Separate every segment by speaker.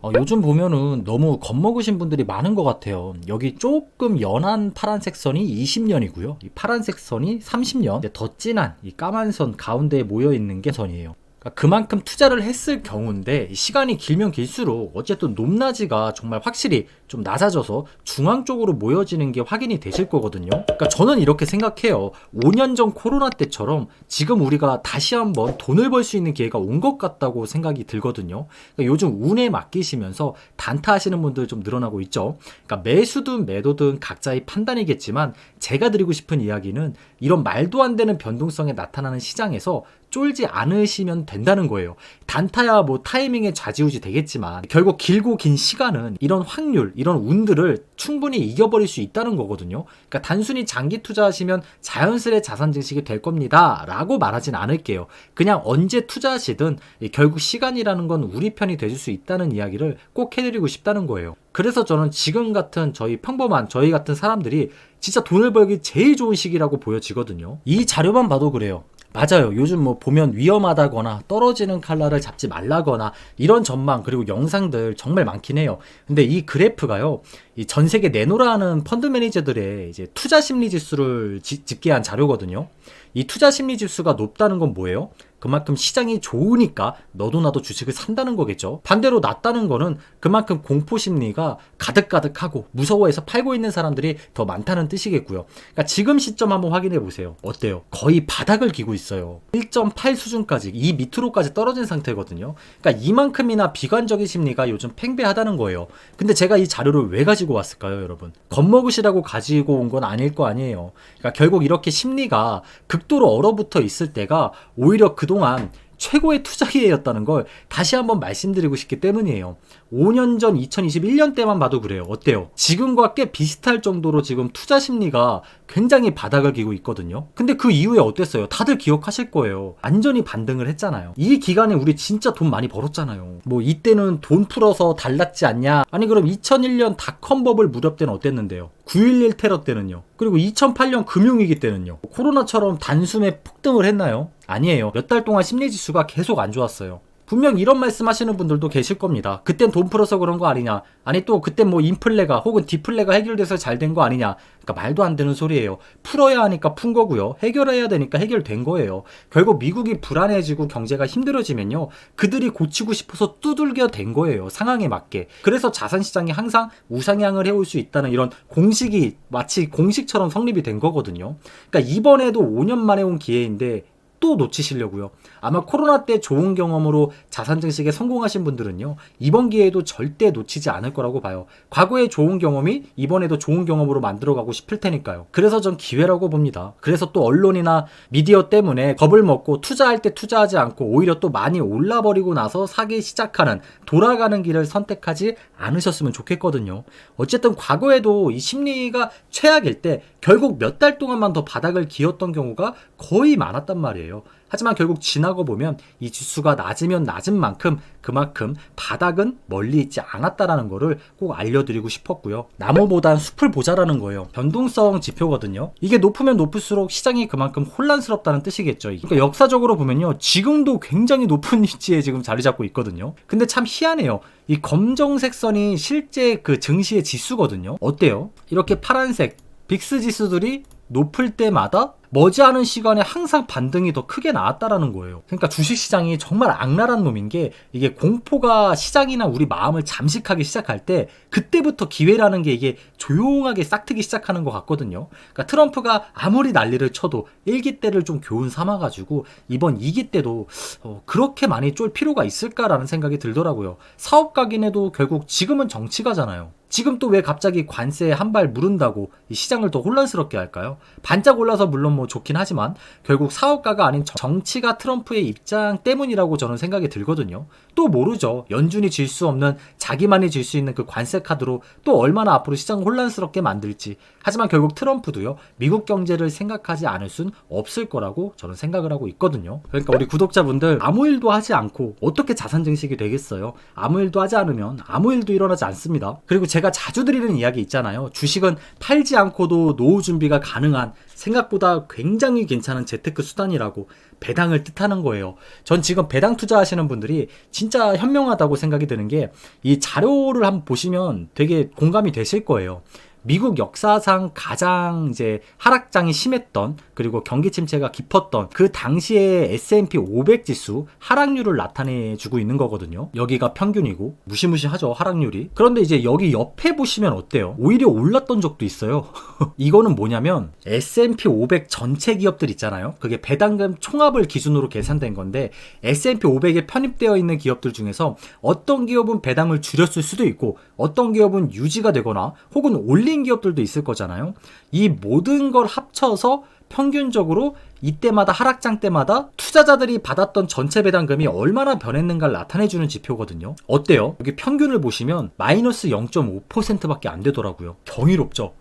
Speaker 1: 어, 요즘 보면은 너무 겁먹으신 분들이 많은 것 같아요. 여기 조금 연한 파란색 선이 20년이고요. 이 파란색 선이 30년, 더 진한 이 까만 선 가운데에 모여 있는 게 선이에요. 그러니까 그만큼 투자를 했을 경우인데 시간이 길면 길수록 어쨌든 높낮이가 정말 확실히 좀 낮아져서 중앙 쪽으로 모여지는 게 확인이 되실 거거든요. 그러니까 저는 이렇게 생각해요. 5년 전 코로나 때처럼 지금 우리가 다시 한번 돈을 벌 수 있는 기회가 온 것 같다고 생각이 들거든요. 그러니까 요즘 운에 맡기시면서 단타하시는 분들 좀 늘어나고 있죠. 그러니까 매수든 매도든 각자의 판단이겠지만 제가 드리고 싶은 이야기는 이런 말도 안 되는 변동성에 나타나는 시장에서 쫄지 않으시면 된다는 거예요. 단타야 뭐 타이밍에 좌지우지 되겠지만 결국 길고 긴 시간은 이런 확률, 이런 운들을 충분히 이겨버릴 수 있다는 거거든요. 그러니까 단순히 장기 투자하시면 자연스레 자산 증식이 될 겁니다. 라고 말하진 않을게요. 그냥 언제 투자하시든 결국 시간이라는 건 우리 편이 되줄수 있다는 이야기를 꼭 해드리고 싶다는 거예요. 그래서 저는 지금 같은 저희 평범한 저희 같은 사람들이 진짜 돈을 벌기 제일 좋은 시기라고 보여지거든요. 이 자료만 봐도 그래요. 맞아요. 요즘 뭐 보면 위험하다거나 떨어지는 칼날을 잡지 말라거나 이런 전망 그리고 영상들 정말 많긴 해요. 근데 이 그래프가요. 이 전 세계 내노라는 펀드 매니저들의 이제 투자 심리 지수를 집계한 자료거든요. 이 투자 심리 지수가 높다는 건 뭐예요? 그만큼 시장이 좋으니까 너도 나도 주식을 산다는 거겠죠. 반대로 낮다는 거는 그만큼 공포 심리가 가득가득하고 무서워해서 팔고 있는 사람들이 더 많다는 뜻이겠고요. 그러니까 지금 시점 한번 확인해 보세요. 어때요? 거의 바닥을 기고 있어요. 1.8 수준까지 이 밑으로까지 떨어진 상태거든요. 그러니까 이만큼이나 비관적인 심리가 요즘 팽배하다는 거예요. 근데 제가 이 자료를 왜 가지고 왔을까요, 여러분? 겁먹으시라고 가지고 온 건 아닐 거 아니에요. 그러니까 결국 이렇게 심리가 극 극도로 얼어붙어 있을 때가 오히려 그동안 최고의 투자 기회였다는 걸 다시 한번 말씀드리고 싶기 때문이에요. 5년 전 2021년 때만 봐도 그래요. 어때요? 지금과 꽤 비슷할 정도로 지금 투자 심리가 굉장히 바닥을 기고 있거든요. 근데 그 이후에 어땠어요? 다들 기억하실 거예요. 완전히 반등을 했잖아요. 이 기간에 우리 진짜 돈 많이 벌었잖아요. 뭐 이때는 돈 풀어서 달랐지 않냐? 아니 그럼 2001년 닷컴 버블 무렵 때는 어땠는데요? 9.11 테러 때는요. 그리고 2008년 금융위기 때는요. 코로나처럼 단숨에 폭등을 했나요? 아니에요. 몇 달 동안 심리지수가 계속 안 좋았어요. 분명 이런 말씀 하시는 분들도 계실 겁니다. 그땐 돈 풀어서 그런 거 아니냐. 아니 또 그땐 뭐 인플레가 혹은 디플레가 해결돼서 잘 된 거 아니냐. 그러니까 말도 안 되는 소리예요. 풀어야 하니까 푼 거고요. 해결해야 되니까 해결된 거예요. 결국 미국이 불안해지고 경제가 힘들어지면요. 그들이 고치고 싶어서 두들겨 댄 거예요. 상황에 맞게. 그래서 자산 시장이 항상 우상향을 해올 수 있다는 이런 공식이 마치 공식처럼 성립이 된 거거든요. 그러니까 이번에도 5년 만에 온 기회인데 또 놓치시려고요. 아마 코로나 때 좋은 경험으로 자산 증식에 성공하신 분들은요. 이번 기회에도 절대 놓치지 않을 거라고 봐요. 과거의 좋은 경험이 이번에도 좋은 경험으로 만들어 가고 싶을 테니까요. 그래서 전 기회라고 봅니다. 그래서 또 언론이나 미디어 때문에 겁을 먹고 투자할 때 투자하지 않고 오히려 또 많이 올라 버리고 나서 사기 시작하는 돌아가는 길을 선택하지 않으셨으면 좋겠거든요. 어쨌든 과거에도 이 심리가 최악일 때 결국 몇 달 동안만 더 바닥을 기었던 경우가 거의 많았단 말이에요. 거요 하지만 결국 지나고 보면 이 지수가 낮으면 낮은 만큼 그만큼 바닥은 멀리 있지 않았다라는 거를 꼭 알려드리고 싶었고요. 나무보단 숲을 보자라는 거예요. 변동성 지표거든요. 이게 높으면 높을수록 시장이 그만큼 혼란스럽다는 뜻이겠죠. 그러니까 역사적으로 보면요. 지금도 굉장히 높은 위치에 지금 자리 잡고 있거든요. 근데 참 희한해요. 이 검정색 선이 실제 그 증시의 지수거든요. 어때요? 이렇게 파란색 빅스 지수들이 높을 때마다 머지않은 시간에 항상 반등이 더 크게 나왔다라는 거예요. 그러니까 주식시장이 정말 악랄한 놈인 게 이게 공포가 시장이나 우리 마음을 잠식하기 시작할 때 그때부터 기회라는 게 이게 조용하게 싹트기 시작하는 것 같거든요. 그러니까 트럼프가 아무리 난리를 쳐도 1기 때를 좀 교훈 삼아가지고 이번 2기 때도 어 그렇게 많이 쫄 필요가 있을까라는 생각이 들더라고요. 사업 가긴 해도 결국 지금은 정치가잖아요. 지금 또 왜 갑자기 관세에 한발 물은다고 시장을 더 혼란스럽게 할까요? 반짝 올라서 물론 뭐 좋긴 하지만 결국 사업가가 아닌 정치가 트럼프의 입장 때문이라고 저는 생각이 들거든요. 또 모르죠. 연준이 질 수 없는 자기만이 질 수 있는 그 관세 카드로 또 얼마나 앞으로 시장을 혼란스럽게 만들지. 하지만 결국 트럼프도요. 미국 경제를 생각하지 않을 순 없을 거라고 저는 생각을 하고 있거든요. 그러니까 우리 구독자분들 아무 일도 하지 않고 어떻게 자산 증식이 되겠어요? 아무 일도 하지 않으면 아무 일도 일어나지 않습니다. 그리고 제 제가 자주 드리는 이야기 있잖아요. 주식은 팔지 않고도 노후 준비가 가능한 생각보다 굉장히 괜찮은 재테크 수단이라고 배당을 뜻하는 거예요. 전 지금 배당 투자하시는 분들이 진짜 현명하다고 생각이 드는 게 이 자료를 한번 보시면 되게 공감이 되실 거예요. 미국 역사상 가장 이제 하락장이 심했던 그리고 경기 침체가 깊었던 그 당시에 S&P 500 지수 하락률을 나타내주고 있는 거거든요. 여기가 평균이고 무시무시하죠 하락률이. 그런데 이제 여기 옆에 보시면 어때요? 오히려 올랐던 적도 있어요. 이거는 뭐냐면 S&P 500 전체 기업들 있잖아요. 그게 배당금 총합을 기준으로 계산된 건데 S&P 500에 편입되어 있는 기업들 중에서 어떤 기업은 배당을 줄였을 수도 있고 어떤 기업은 유지가 되거나 혹은 올린 힘든 기업들도 있을 거잖아요. 이 모든 걸 합쳐서 평균적으로 이때마다 하락장 때마다 투자자들이 받았던 전체 배당금이 얼마나 변했는가를 나타내주는 지표거든요. 어때요? 여기 평균을 보시면 마이너스 0.5%밖에 안 되더라고요. 경이롭죠.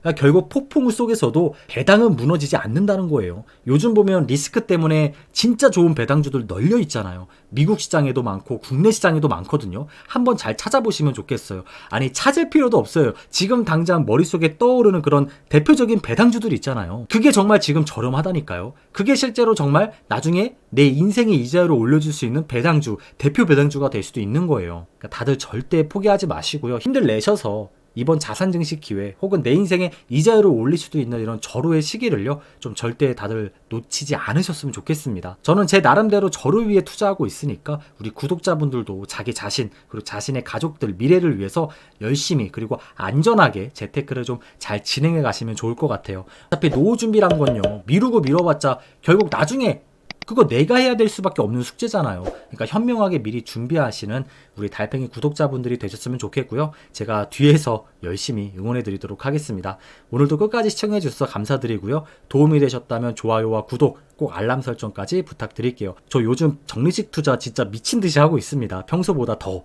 Speaker 1: 그러니까 결국 폭풍우 속에서도 배당은 무너지지 않는다는 거예요. 요즘 보면 리스크 때문에 진짜 좋은 배당주들 널려 있잖아요. 미국 시장에도 많고 국내 시장에도 많거든요. 한번 잘 찾아보시면 좋겠어요. 아니 찾을 필요도 없어요. 지금 당장 머릿속에 떠오르는 그런 대표적인 배당주들 있잖아요. 그게 정말 지금 저렴하다니까요. 그게 실제로 정말 나중에 내 인생의 이자율을 올려줄 수 있는 배당주, 대표 배당주가 될 수도 있는 거예요. 그러니까 다들 절대 포기하지 마시고요. 힘들 내셔서 이번 자산 증식 기회 혹은 내 인생에 이자율을 올릴 수도 있는 이런 절호의 시기를요 좀 절대 다들 놓치지 않으셨으면 좋겠습니다. 저는 제 나름대로 절호 위에 투자하고 있으니까 우리 구독자분들도 자기 자신 그리고 자신의 가족들 미래를 위해서 열심히 그리고 안전하게 재테크를 좀 잘 진행해 가시면 좋을 것 같아요. 어차피 노후 준비란 건요 미루고 미뤄봤자 결국 나중에 그거 내가 해야 될 수밖에 없는 숙제잖아요. 그러니까 현명하게 미리 준비하시는 우리 달팽이 구독자분들이 되셨으면 좋겠고요. 제가 뒤에서 열심히 응원해 드리도록 하겠습니다. 오늘도 끝까지 시청해 주셔서 감사드리고요. 도움이 되셨다면 좋아요와 구독, 꼭 알람 설정까지 부탁드릴게요. 저 요즘 정리식 투자 진짜 미친 듯이 하고 있습니다. 평소보다 더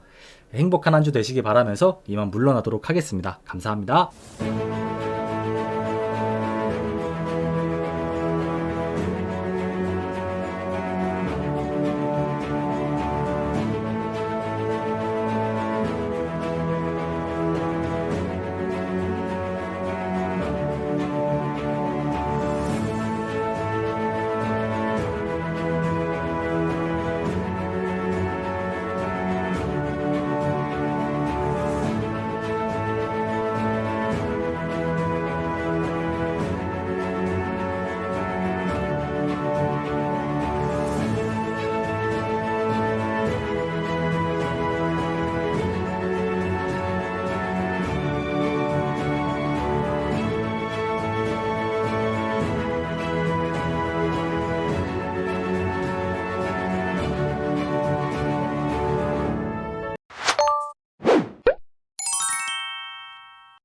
Speaker 1: 행복한 한 주 되시기 바라면서 이만 물러나도록 하겠습니다. 감사합니다.